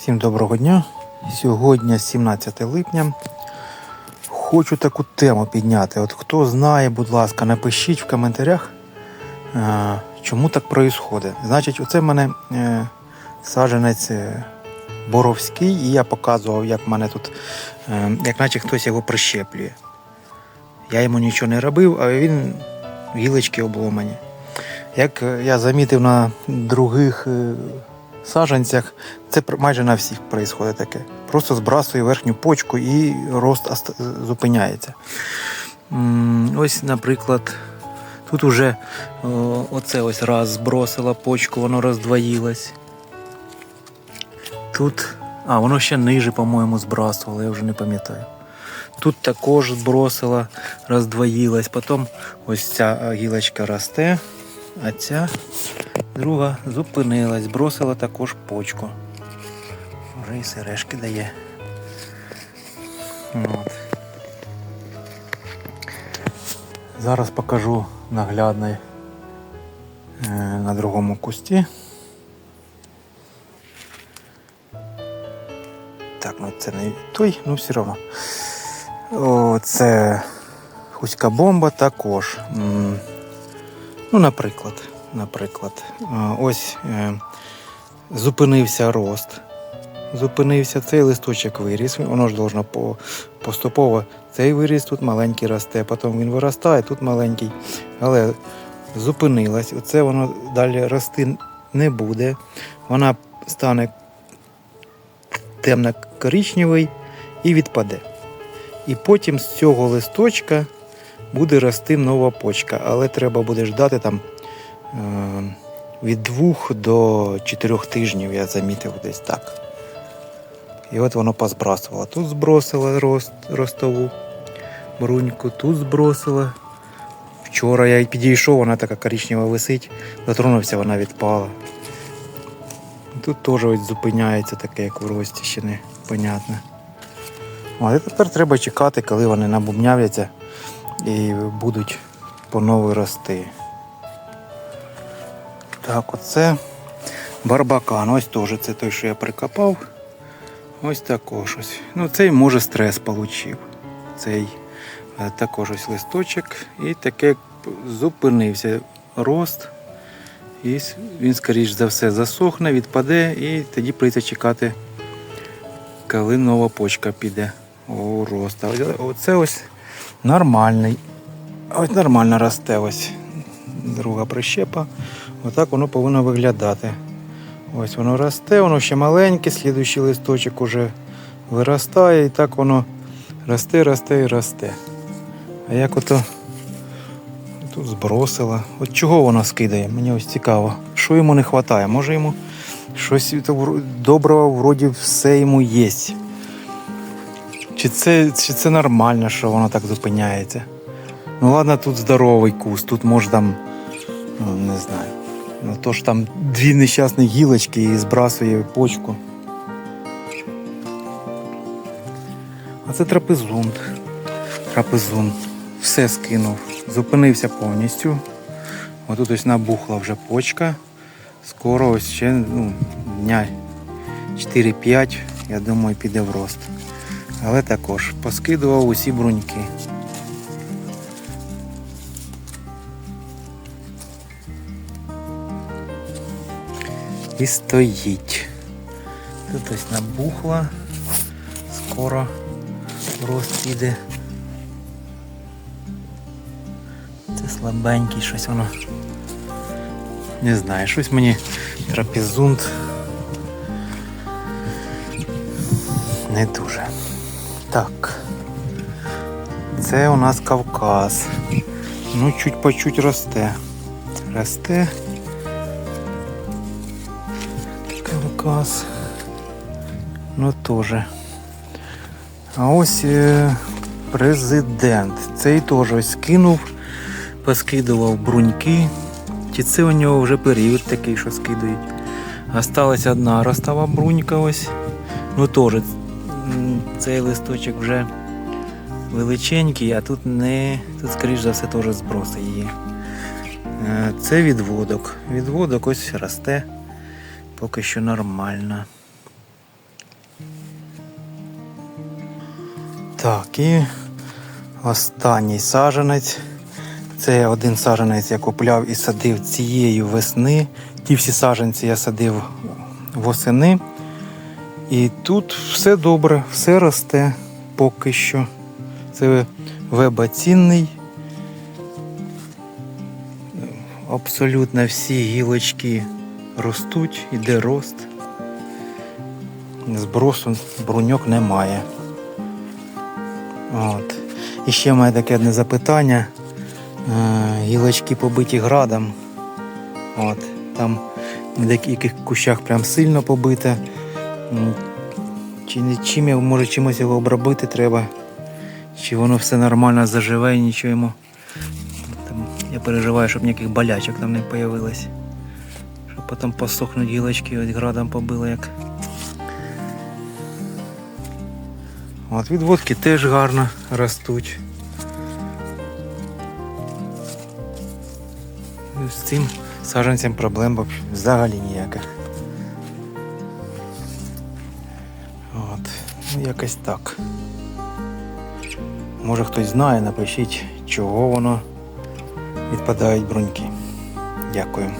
Всім доброго дня. Сьогодні 17 липня. Хочу таку тему підняти. От хто знає, будь ласка, напишіть в коментарях, е, чому так відбувається. Значить, оце в мене е, саджанець е, боровський, і я показував, як мене тут, як наче хтось його прищеплює. Я йому нічого не робив, а він гілочки обломані. Як я замітив на других саджанцях, це майже на всіх відбувається таке. Просто збрасує верхню почку і рост зупиняється. Ось, наприклад, тут уже оце ось раз збросила почку, воно роздвоїлось. Тут, а, воно ще ниже, по-моєму, збрасувало, я вже не пам'ятаю. Тут також збросила, роздвоїлась. Потім ось ця гілочка росте, а ця друга зупинилась, збросила також почку. Вже і сережки дає. От. Зараз покажу наглядний е, на другому кусті. Так, ну це не той, ну все одно. Це хуська бомба також. Ну, наприклад, наприклад, ось е, зупинився рост. Зупинився цей листочок виріс, воно ж должно по, поступово. Цей виріс тут маленький росте, потім він виростає, тут маленький. Але зупинилась. Оце воно далі рости не буде. Вона стане темно-коричневий і відпаде. І потім з цього листочка буде рости нова почка, але треба буде ждати там е, від двох до чотирьох тижнів, я замітив десь так. І от воно позбрасувало. Тут збросила рост, ростову бруньку, тут збросила. Вчора я підійшов, вона така коричнева висить, дотронувся, вона відпала. Тут теж ось зупиняється таке, як в рості, ще не понятно. Але тепер треба чекати, коли вони набубнявляться і будуть по-нові рости. Так, оце барбакан. Ось теж це той, що я прикопав. Ось також ось. Ну, цей може стрес получив. Цей е, також ось листочок. І таке зупинився рост. І він, скоріш за все, засохне, відпаде, і тоді прийдеться чекати, коли нова почка піде у рост. Оце ось нормальний. Ось нормально росте ось друга прищепа. Отак воно повинно виглядати. Ось воно росте, воно ще маленьке, слідуючий листочок уже виростає, і так воно росте, росте і росте. А як ото тут збросила. От чого воно скидає? Мені ось цікаво. Що йому не вистачає? Може йому щось доброго вроді все йому є. Чи це, чи це нормально, що воно так зупиняється? Ну ладно, тут здоровий куст, тут може там, ну не знаю. Ну то ж там дві нещасні гілочки і збрасує почку. А це трапезун. Трапезун. Все скинув. Зупинився повністю. Отут ось набухла вже почка. Скоро ось ще ну, дня 4-5, я думаю, піде в рост. Але також поскидував усі бруньки. І стоїть. Тут ось набухла. Скоро рост піде. Це слабенький щось воно. Не знаю, щось мені трапезунт не дуже. Так. Це у нас Кавказ. Ну, чуть по чуть росте. Росте. Кавказ. Ну теж. А ось е, президент. Цей теж ось скинув, поскидував бруньки. Чи це у нього вже період такий, що скидують. Осталась одна ростова брунька ось. Ну теж цей листочок вже величенький, а тут не, тут скоріш за все теж зброси її. Е, це відводок. Відводок ось росте поки що нормально. Так, і останній саженець. Це один саженець я купляв і садив цієї весни. Ті всі саженці я садив восени. І тут все добре, все росте поки що. Це веба цінний. Абсолютно всі гілочки ростуть, іде рост. Збросу бруньок немає. От. І ще мене таке одне запитання. Е, Гілочки побиті градом. От. Там в деяких кущах прям сильно побите. М, Чи не чим я може чимось його обробити треба? Чи воно все нормально заживе і нічого йому. Там, я переживаю, щоб ніяких болячок там не появилось. Щоб потім посохнуть гілочки, от градом побило як. От відводки теж гарно ростуть. Ну, З цим саджанцем проблем взагалі ніяких. Якось так. Може хтось знає, напишіть, чого воно відпадають бруньки. Дякую.